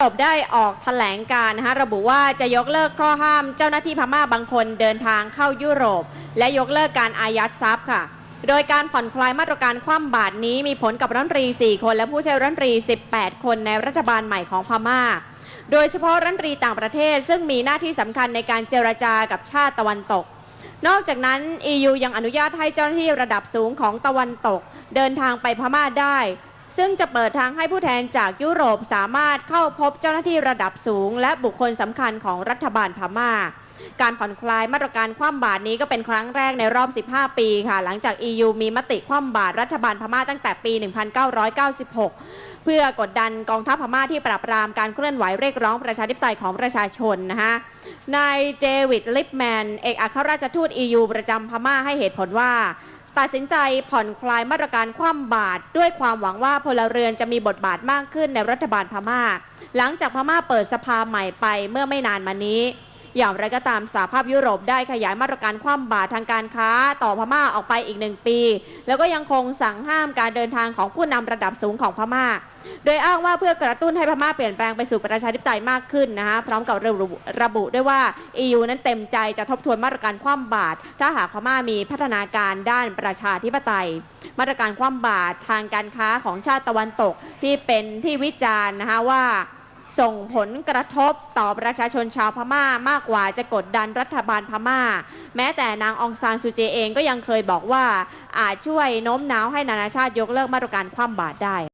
บได้ออกแถลงการนะคะระบุว่าจะยกเลิกข้อห้ามเจ้าหน้าที่พม่าบางคนเดินทางเข้ายุโรป และยกเลิกการอายัดทรัพย์ค่ะ โดยการผ่อนคลายมาตรการคว่ำบาตรนี้มีผลกับรัฐมนตรี 4 คน และผู้ใช่วยรัฐมนตรี 18 คนในรัฐบาลใหม่ของพม่า โดยเฉพาะรัฐมนตรีต่างประเทศ ซึ่งมีหน้าที่สำคัญในการเจรจากับชาติตะวันตก นอกจากนั้น EU ยังอนุญาตให้เจ้าหน้าที่ระดับสูงของตะวันตก เดินทางไปพม่าได้ ซึ่งจะเปิดทางให้ผู้แทนจากยุโรปสามารถเข้าพบเจ้าหน้าที่ระดับสูง และบุคคลสำคัญของรัฐบาลพม่า การผ่อนคลายมาตรการคว่ำบาตรนี้ก็เป็นครั้งแรกในรอบ 15 ปีค่ะ หลังจาก EU มีมติคว่ำบาตรรัฐบาลพม่าตั้งแต่ปี 1996 เพื่อกดดันกองทัพพม่าที่ปราบปรามการเคลื่อนไหวเรียกร้องประชาธิปไตยของประชาชนนะคะนายเจวิดลิปแมน เอกอัครราชทูต EU ประจำพม่าให้เหตุผลว่า ตัดสินใจผ่อนคลายมาตรการคว่ำบาตรด้วยความหวังว่าพลเรือนจะมีบทบาทมากขึ้นในรัฐบาลพม่า หลังจากพม่าเปิดสภาใหม่ไปเมื่อไม่นานมานี้ อย่างไรก็ตามสหภาพยุโรปได้ขยายมาตรการคว่ำบาตรทางการค้าต่อพม่าออกไปอีกหนึ่งปี แล้วก็ยังคงสั่งห้ามการเดินทางของผู้นำระดับสูงของพม่า โดยอ้างว่าเพื่อกระตุ้นให้พม่าเปลี่ยนแปลงไปสู่ประชาธิปไตยมากขึ้นนะคะพร้อมกับระบุระบุด้วยว่า EU นั้นเต็มใจจะทบทวนมาตรการคว่ำบาตรถ้าหากพม่ามีพัฒนาการด้านประชาธิปไตย มาตรการคว่ำบาตรทางการค้าของชาติตะวันตกที่เป็นที่วิจารณ์นะคะว่า ส่งผลกระทบต่อประชาชนชาวพม่ามากกว่าจะกดดันรัฐบาลพม่า แม้แต่นางองซานซูเจเองก็ยังเคยบอกว่าอาจช่วยโน้มน้าวให้นานาชาติยกเลิกมาตรการคว่ำบาตรได้